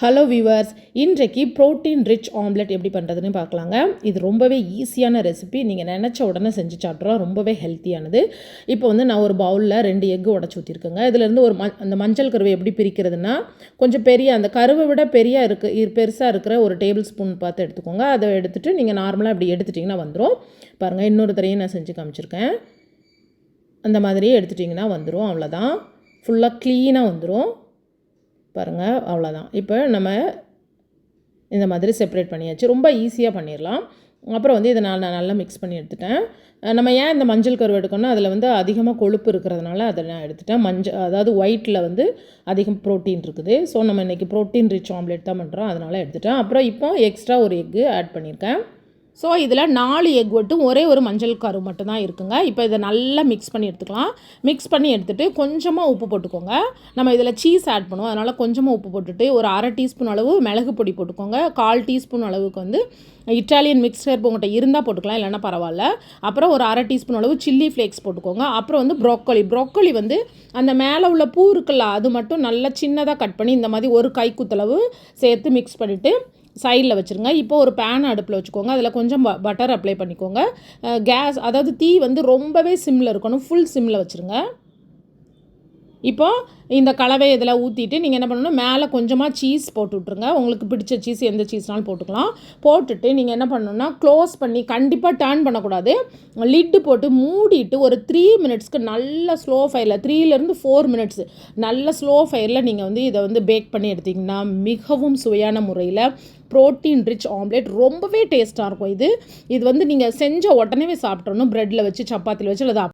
Hello viewers இன்றைக்கு protein rich omelette எப்படி பண்ணுறதுன்னு பார்க்கலாங்க. இது ரொம்பவே ஈஸியான ரெசிபி நீங்கள் நினச்ச உடனே செஞ்சு சாப்பிட்றோம் ரொம்பவே ஹெல்த்தியானது இப்போ வந்து நான் ஒரு பவுலில் ரெண்டு எக்கு உடச்சி ஊற்றிருக்கேங்க இதுலேருந்து ஒரு ம அந்த மஞ்சள் கருவை எப்படி பிரிக்கிறதுனா கொஞ்சம் பெரிய அந்த கருவை விட பெரிய இருக்கு பெருசாக இருக்கிற ஒரு டேபிள் ஸ்பூன் பார்த்து எடுத்துக்கோங்க. அதை எடுத்துகிட்டு நீங்கள் நார்மலாக இப்படி எடுத்துட்டிங்கன்னா வந்துடும் பாருங்கள் இன்னொரு தரையும் நான் செஞ்சு காமிச்சிருக்கேன். அந்த மாதிரியே எடுத்துட்டிங்கன்னா வந்துடும் அவ்வளோதான் ஃபுல்லாக க்ளீனாக வந்துடும் பாருங்கள் அவ்வளோதான் இப்போ நம்ம இந்த மாதிரி செப்பரேட் பண்ணியாச்சு. ரொம்ப ஈஸியாக பண்ணிடலாம் அப்புறம் வந்து இதை நான் நான் நல்லா மிக்ஸ் பண்ணி எடுத்துட்டேன். நம்ம ஏன் இந்த மஞ்சள் கருவு எடுக்கணும்னா அதில் வந்து அதிகமாக கொழுப்பு இருக்கிறதுனால அதை நான் எடுத்துட்டேன். மஞ்சள் அதாவது ஒயிட்டில் வந்து அதிகம் ப்ரோட்டீன் இருக்குது. ஸோ நம்ம இன்றைக்கி ப்ரோட்டீன் ரிச் ஆம்லேட் தான் பண்ணுறோம் அதனால் எடுத்துட்டேன். அப்புறம் இப்போ எக்ஸ்ட்ரா ஒரு எக்கு ஆட் பண்ணியிருக்கேன் ஸோ இதில் நாலு எக் ஒட்டும் ஒரே ஒரு மஞ்சள் கரு மட்டும்தான் இருக்குங்க. இப்போ இதை நல்லா மிக்ஸ் பண்ணி எடுத்துக்கலாம். மிக்ஸ் பண்ணி எடுத்துகிட்டு கொஞ்சமாக உப்பு போட்டுக்கோங்க. நம்ம இதில் சீஸ் ஆட் பண்ணுவோம். அதனால் கொஞ்சமாக உப்பு போட்டுட்டு ஒரு அரை டீஸ்பூன் அளவு மிளகு பொடி போட்டுக்கோங்க. கால் டீஸ்பூன் அளவுக்கு வந்து இட்டாலியன் மிக்சர் உங்கள்கிட்ட இருந்தால் போட்டுக்கலாம் இல்லைன்னா பரவாயில்ல. அப்புறம் ஒரு அரை டீஸ்பூன் அளவு சில்லி ஃப்ளேக்ஸ் போட்டுக்கோங்க. அப்புறம் வந்து ப்ரோக்கோலி ப்ரோக்கோலி வந்து அந்த மேலே உள்ள பூ இருக்குல்ல அது மட்டும் நல்லா சின்னதாக கட் பண்ணி இந்த மாதிரி ஒரு கைக்குத்தளவு சேர்த்து மிக்ஸ் பண்ணிவிட்டு சைடில் வச்சுருங்க. இப்போ ஒரு பேன் அடுப்பில் வச்சுக்கோங்க. அதில் கொஞ்சம் பட்டர் அப்ளை பண்ணிக்கோங்க. கேஸ் அதாவது தீ வந்து ரொம்பவே சிம்மில் இருக்கணும். ஃபுல் சிம்மில் வச்சுருங்க. இப்போது இந்த கலவை இதில் ஊற்றிட்டு நீங்கள் என்ன பண்ணணும்? மேலே கொஞ்சமாக சீஸ் போட்டு விட்ருங்க உங்களுக்கு பிடிச்ச சீஸ் எந்த சீஸ்னாலும் போட்டுக்கலாம். போட்டுட்டு நீங்கள் என்ன பண்ணணும்னா க்ளோஸ் பண்ணி கண்டிப்பாக டேர்ன் பண்ணக்கூடாது. லிட்டு போட்டு மூடிட்டு ஒரு த்ரீ மினிட்ஸ்க்கு நல்ல ஸ்லோ ஃபயரில் த்ரீலேருந்து ஃபோர் மினிட்ஸ் நல்ல ஸ்லோ ஃபயரில் நீங்கள் வந்து இதை வந்து பேக் பண்ணி எடுத்திங்கன்னா மிகவும் சுவையான முறையில் ப்ரோட்டீன் ரிச் ஆம்லேட் ரொம்பவே டேஸ்ட்டாக இருக்கும் இது. இது வந்து நீங்கள் செஞ்ச உடனே சாப்பிட்றணும் ப்ரெட்டில் வச்சு சப்பாத்தியில் வச்சு அல்லது